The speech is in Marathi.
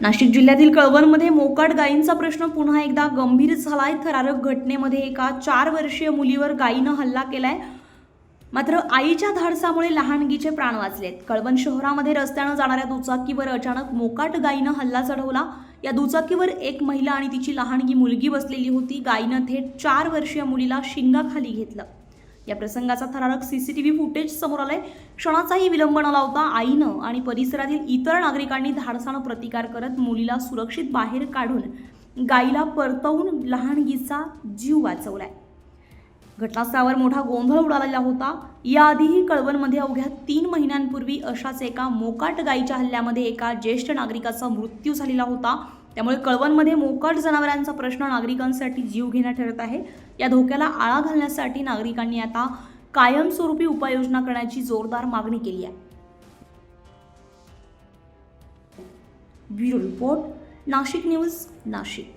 नाशिक जिल्ह्यातील कळवणमध्ये मोकाट गायींचा प्रश्न पुन्हा एकदा गंभीर झालाय. थरारक घटनेमध्ये एका चार वर्षीय मुलीवर गायीनं हल्ला केलाय. मात्र आईच्या धाडसामुळे लहानगीचे प्राण वाचलेत. कळवण शहरामध्ये रस्त्यानं जाणाऱ्या दुचाकीवर अचानक मोकाट गायीनं हल्ला चढवला. या दुचाकीवर एक महिला आणि तिची लहानगी मुलगी बसलेली होती. गायीनं थेट चार वर्षीय मुलीला शिंगाखाली घेतलं. या प्रसंगाचा थरारक सीसीटीव्ही फुटेज समोर आलाय. क्षणाचाही विलंब न लावता आईनं आणि परिसरातील इतर नागरिकांनी धाडसानं प्रतिकार करत मुलीला सुरक्षित बाहेर काढून गाईला परतवून लहानगीचा जीव वाचवलाय. घटनास्थळावर मोठा गोंधळ उडालेला होता. याआधीही कळवणमध्ये अवघ्या तीन महिन्यांपूर्वी अशाच एका मोकाट गायीच्या हल्ल्यामध्ये एका ज्येष्ठ नागरिकाचा मृत्यू झालेला होता. त्यामुळे कळवणमध्ये मोकाट जनावरांचा प्रश्न नागरिकांसाठी जीव घेणा ठरत आहे. या धोक्याला आळा घालण्यासाठी नागरिकांनी आता कायमस्वरूपी उपाययोजना करण्याची जोरदार मागणी केली आहे. Bureau report Nashik news Nashik.